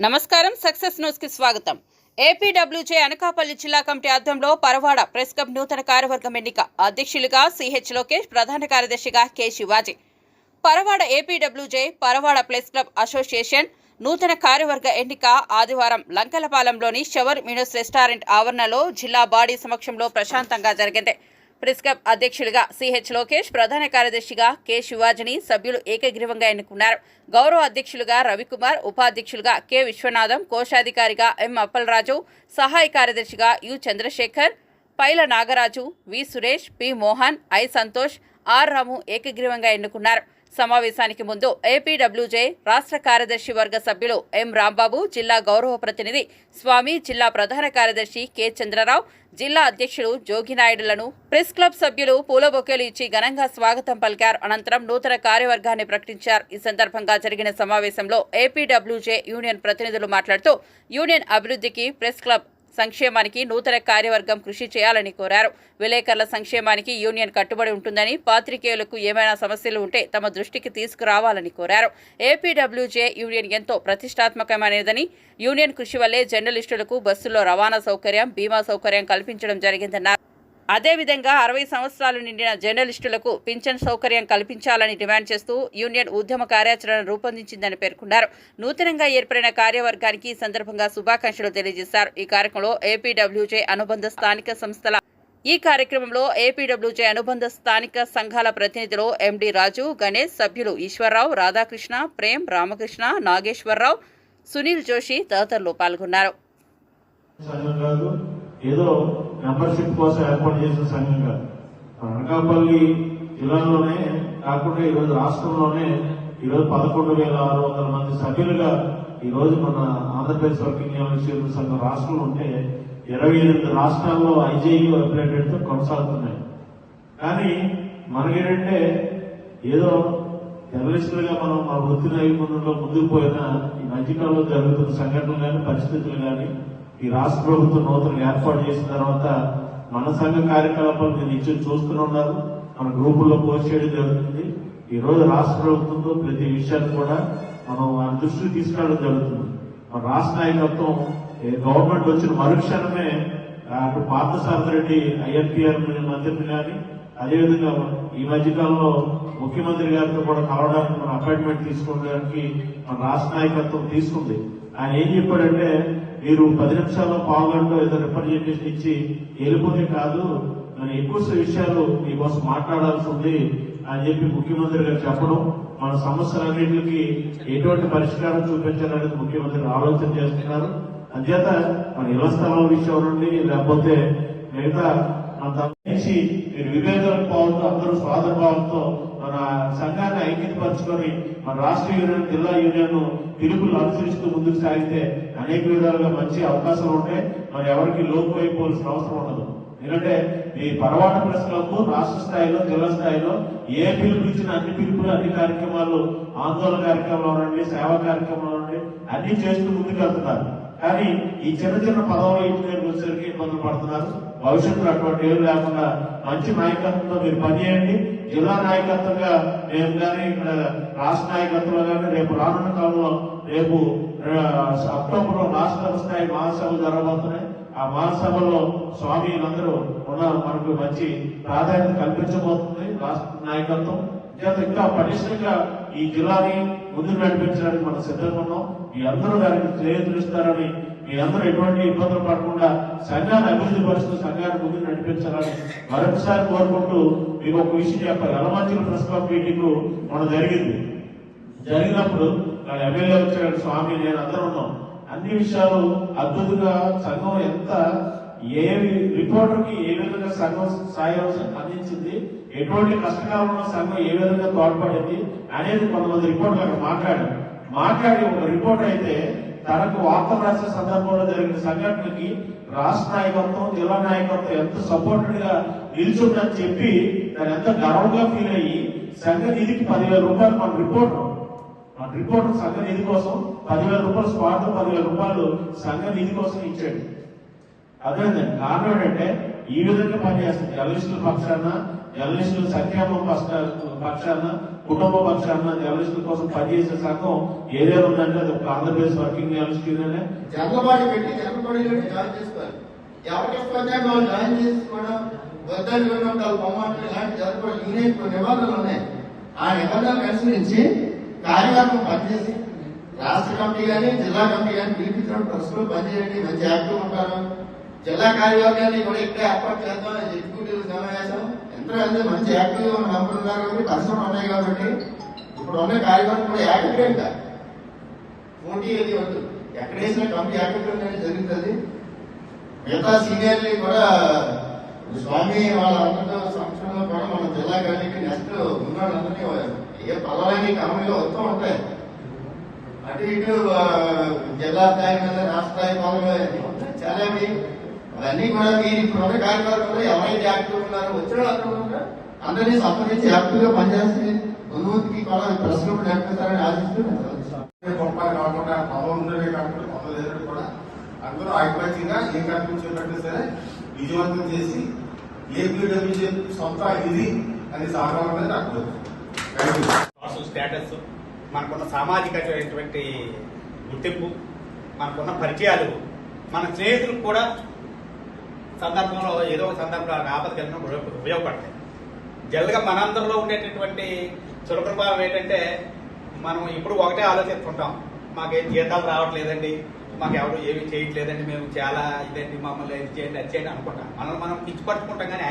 నమస్కారం సక్సెస్ న్యూస్కి స్వాగతం. ఏపీడబ్ల్యూజే అనకాపల్లి జిల్లా కమిటీ ఆధ్వర్యంలో పరవాడ ప్రెస్ క్లబ్ నూతన కార్యవర్గం ఎన్నిక. అధ్యక్షులుగా సిహెచ్ లోకేష్ ప్రధాన కార్యదర్శిగా K Shivaji. Paravada APWJ Paravada press club association నూతన కార్యవర్గ ఎన్నిక ఆదివారం లంకలపాలెంలోని షవర్ మినోస్ రెస్టారెంట్ ఆవరణలో జిల్లా బాడీ సమక్షంలో ప్రశాంతంగా జరిగింది. ప్రెస్ క్లబ్ అధ్యక్షులుగా సిహెచ్ లోకేష్ ప్రధాన కార్యదర్శిగా కె శివాజని సభ్యులు ఏకగ్రీవంగా ఎన్నుకున్నారు. గౌరవ అధ్యక్షులుగా రవికుమార్ ఉపాధ్యక్షులుగా కె విశ్వనాథం కోశాధికారిగా ఎం అప్పలరాజు సహాయ కార్యదర్శిగా U Chandrasekhar Paila Nagaraju V Suresh P Mohan I Santosh R Ramu ఏకగ్రీవంగా ఎన్నుకున్నారు. సమావేశానికి ముందు ఏపీడబ్ల్యూజే రాష్ట్ర కార్యదర్శి వర్గ సభ్యులు ఎం రాంబాబు జిల్లా గౌరవ ప్రతినిధి స్వామి జిల్లా ప్రధాన కార్యదర్శి కె చంద్రరావు జిల్లా అధ్యక్షుడు జోగినాయుడులను ప్రెస్ క్లబ్ సభ్యులు పూల బొకేలు ఇచ్చి ఘనంగా స్వాగతం పలికారు. అనంతరం నూతన కార్యవర్గాన్ని ప్రకటించారు. ఈ సందర్భంగా జరిగిన సమావేశంలో ఏపీడబ్ల్యూజే యూనియన్ ప్రతినిధులు మాట్లాడుతూ యూనియన్ అభివృద్ధికి ప్రెస్ క్లబ్ సంక్షేమానికి నూతన కార్యవర్గం కృషి చేయాలని కోరారు. విలేకరుల సంక్షేమానికి యూనియన్ కట్టుబడి ఉంటుందని పాత్రికేయులకు ఏమైనా సమస్యలు ఉంటే తమ దృష్టికి తీసుకురావాలని కోరారు. ఏపీడబ్ల్యూజే యూనియన్ ఎంతో ప్రతిష్టాత్మకమైనదని యూనియన్ కృషి వల్లే జర్నలిస్టులకు బస్సుల్లో రవాణా సౌకర్యం బీమా సౌకర్యం కల్పించడం జరిగిందన్నారు. అదేవిధంగా అరవై సంవత్సరాలు నిండిన జర్నలిస్టులకు పింఛన్ సౌకర్యం కల్పించాలని డిమాండ్ చేస్తూ యూనియన్ ఉద్యమ కార్యాచరణ రూపొందించిందని పేర్కొన్నారు. నూతనంగా ఏర్పడిన కార్యవర్గానికి ఈ సందర్భంగా శుభాకాంక్షలు తెలియజేశారు. ఈ కార్యక్రమంలో ఏపీడబ్ల్యూజే అనుబంధ స్థానిక సంస్థల ఈ కార్యక్రమంలో ఏపీడబ్ల్యూజే అనుబంధ స్థానిక సంఘాల ప్రతినిధులు ఎండి రాజు గణేష్ సభ్యులు ఈశ్వరరావు రాధాకృష్ణ ప్రేమ్ రామకృష్ణ నాగేశ్వరరావు సునీల్ జోషి తదితరులు పాల్గొన్నారు. ఏదో మెంబర్షిప్ కోసం ఏర్పాటు చేసిన సంఘం కాదు. అనకాపల్లి జిల్లాలోనే కాకుండా ఈరోజు రాష్ట్రంలోనే ఈరోజు పదకొండు వేల ఆరు వందల మంది సభ్యులుగా ఈరోజు మన ఆంధ్రప్రదేశ్ వర్కింగ్ జర్నలిస్ట్ సంఘం రాష్ట్రంలో ఉంటే ఇరవై ఎనిమిది రాష్ట్రాల్లో ఐజేయూ అప్లైటెడ్ కొనసాగుతున్నాయి. కానీ మనకేంటంటే ఏదో జర్నలిస్టులుగా మనం మా వృత్తి నైపుణ్యంలో ముందుకు పోయినా ఈ మధ్యకాలంలో జరుగుతున్న సంఘటనలు కానీ పరిస్థితులు కానీ ఈ రాష్ట్ర ప్రభుత్వం నూతన ఏర్పాటు చేసిన తర్వాత మన సంఘ కార్యకలాపాలు మీరు నిత్యం చూస్తూనే ఉన్నారు. మన గ్రూపుల్లో పోస్ట్ చేయడం జరుగుతుంది. ఈ రోజు రాష్ట్ర ప్రభుత్వంతో ప్రతి విషయాన్ని కూడా మనం వారి దృష్టికి తీసుకురావడం జరుగుతుంది. మన రాష్ట్ర నాయకత్వం గవర్నమెంట్ వచ్చిన మరుక్షణమే అటు పార్థసారథి రెడ్డి ఐఎన్పిఆర్ మంత్రిని కానీ అదేవిధంగా ఈ మధ్యకాలంలో ముఖ్యమంత్రి గారితో కూడా కలవడానికి మన అపాయింట్మెంట్ తీసుకోవడానికి మన రాష్ట్ర నాయకత్వం తీసుకుంది. ఆయన ఏం చెప్పాడంటే మీరు పది నిమిషాల్లో పావు ఏదో రిప్రజెంటేషన్ ఇచ్చి వెళ్ళిపోతే కాదు నేను ఎక్కువ విషయాలు మీకోసం మాట్లాడాల్సి ఉంది అని చెప్పి ముఖ్యమంత్రి గారు చెప్పడం మన సమస్యలన్నింటికి ఎటువంటి పరిష్కారం చూపించాలనేది ముఖ్యమంత్రి ఆలోచన చేస్తున్నారు. అంచేత మన ఇళ్ళ స్థలం విషయం నుండి లేకపోతే మిగతా మన తగ్గించి మీరు విభేదాల భావంతో అందరూ స్వాతంత్ర భావంతో మన సంఘాన్ని ఐక్యతపరచుకొని మన రాష్ట్ర యూనియన్ జిల్లా యూనియన్ పిలుపులు అనుసరిస్తూ ముందుకు సాగితే అనేక విధాలుగా మంచి అవకాశాలు ఉంటాయి. మరి ఎవరికి లోపు అయిపోవాల్సిన అవసరం ఉండదు. ఎందుకంటే ఈ పరవాటు ప్రశ్నలకు రాష్ట్ర స్థాయిలో జిల్లా స్థాయిలో ఏ పిలుపు ఇచ్చిన అన్ని పిలుపులు అన్ని కార్యక్రమాలు ఆందోళన కార్యక్రమాలు ఉండండి సేవా కార్యక్రమాలు ఉండండి అన్ని చేస్తూ ముందుకు వెళ్తున్నారు కానీ ఈ చిన్న చిన్న పదవులు ఇంటి వచ్చేసరికి ఇబ్బందులు పడుతున్నారు. భవిష్యత్తులో అటువంటి ఏం లేకుండా మంచి నాయకత్వంతో మీరు పనిచేయండి. జిల్లా నాయకత్వంగా మేము కానీ ఇక్కడ రాష్ట్ర నాయకత్వంలో కానీ రేపు రానున్న కాలంలో రేపు అక్టోబర్లో అక్టోబర్లో రాష్ట్ర స్థాయి మహాసభలు జరగబోతున్నాయి. ఆ మహాసభలో స్వామిలందరూ ఉన్నారు. మనకు మంచి ప్రాధాన్యత కల్పించబోతుంది రాష్ట్ర నాయకత్వం. చేత ఇంకా పటిష్టంగా ఈ జిల్లాని ముందుకు నడిపించడానికి మనం సిద్ధంగా ఉన్నాం. మీ అందరూ దానికి చేతులిస్తారని మీరందరూ ఎటువంటి ఇబ్బందులు పడకుండా సంఘాన్ని అభివృద్ధి పరుస్తూ సంఘాన్ని ముందుకు నడిపించాలని మరొకసారి కోరుకుంటూ మీకు ఒక విషయం చెప్పాలి. ఎలమంచిల ప్రెస్ క్లబ్ మీటింగ్ మన జరిగింది. జరిగినప్పుడు మన ఎమ్మెల్యే వచ్చాడు స్వామి నేను అందరూ ఉన్నాం. అన్ని విషయాలు అద్భుతంగా సంఘం ఎంత ఏ రిపోర్టర్కి ఏ విధంగా సంఘం సాయం అందించింది ఎటువంటి కష్టకాలంలో సంఘం ఏ విధంగా తోడ్పడింది అనేది కొంతమంది రిపోర్టర్లు అక్కడ మాట్లాడారు. మాట్లాడి ఒక రిపోర్ట్ అయితే తనకు వార్త రాసే సందర్భంలో జరిగిన సంఘటనకి రాష్ట్ర నాయకత్వం జిల్లా నాయకత్వం ఎంత సపోర్టెడ్గా నిల్చుందని చెప్పి నేను ఎంత గర్వంగా ఫీల్ అయ్యి సంఘ నిధికి పదివేల రూపాయలు మన రిపోర్ట్ మన రిపోర్టర్ సంఘ నిధి కోసం పదివేల రూపాయలు స్పాట్ పదివేల రూపాయలు సంఘ నిధి కోసం ఇచ్చాడు. అదే కారణం ఏంటంటే ఈ విధంగా పనిచేస్తుంది. జర్నలిస్టుల పక్షాన జర్నలిస్టుల సంక్షేమం పక్షాన కుటుంబ పక్షాన జర్నలిస్టుల కోసం పనిచేసే సంఘం ఏదైనా ఉందంటే అది ఒక Andhra Pradesh working journalist union general body పెట్టి జనరబాడీలో జాయిన్ చేసుకోవాలి ఎవరికి ఇష్టమైతే వాళ్ళు జాయిన్ చేసుకోవడం వద్దని వాళ్ళు బొమ్మలు ఇలాంటి జనరబాడీ యూనియన్ నిబంధనలు ఉన్నాయి. ఆ నిబంధనలు అనుసరించి కార్యవర్గం పనిచేసి రాష్ట్ర కమిటీ కానీ జిల్లా కమిటీ కానీ పిలిపించినప్పుడు ప్రస్తుతం పనిచేయండి మంచి యాక్టివ్ ఉంటారు. జిల్లా కార్యాలయాన్ని కూడా ఇక్కడే ఏర్పాటు చేద్దాం. ఎగ్జిక్యూటివ్ సమావేశం ఎంతో అంటే మంచి యాక్టివ్ ఉన్న మెంబర్ ఉన్నారు కాబట్టి పరిశ్రమలు ఉన్నాయి కాబట్టి ఇప్పుడు ఉన్న కార్యక్రమం కూడా ఏకగ్రీయంగా పోటీ అది వద్దు. ఎక్కడ వేసిన కమిటీ ఏకగ్రీవం అనేది జరుగుతుంది. మిగతా సీనియర్లు కూడా స్వామి వాళ్ళందరితో సంవత్సరంలో కూడా మన జిల్లా కానీ నెక్స్ట్ ఉన్నవాళ్ళందరినీ ఏ పల్లవాన్ని కమిటీలో వస్తూ ఉంటాయి. అటు ఇటు జిల్లా స్థాయి మీద రాష్ట్ర స్థాయి పాలన చాలా అవి అవన్నీ కూడా మీరు ఇప్పుడు ఉన్న కార్యక్రమంలో ఎవరైతే యాక్టివ్ ఉన్నారో వచ్చిన అందరినీ సంప్రదించి యాక్టివ్గా పనిచేస్తే ముందుకి కూడా ప్రశ్నలు నడిపిస్తారని ఆశిస్తూ గొప్ప కాకుండా కాకుండా కూడా అందరూ ఐక్యమత్యంగా ఏ కార్యక్రమం చేపట్టినా సరే విజయవంతం చేసి ఏపీడబ్ల్యూజే సొంత ఇది అని సహకారం నాకు స్టేటస్ మనకున్న సామాజికమైనటువంటి గుర్తింపు మనకున్న పరిచయాలు మన స్నేహితులకు కూడా సందర్భంలో ఏదో ఒక సందర్భంలో ఆపద కలిగిన ఉపయోగపడతాయి. జనరల్గా మనందరిలో ఉండేటటువంటి సులభభావం ఏంటంటే మనం ఇప్పుడు ఒకటే ఆలోచిస్తుంటాం మాకేం జీతాలు రావట్లేదండి మాకు ఎవరు ఏమీ చేయట్లేదండి మేము చాలా ఇదండి మమ్మల్ని ఇది చేయండి అది చేయండి అనుకుంటాం. మనల్ని మనం పిచ్చిపట్టుకుంటాం కానీ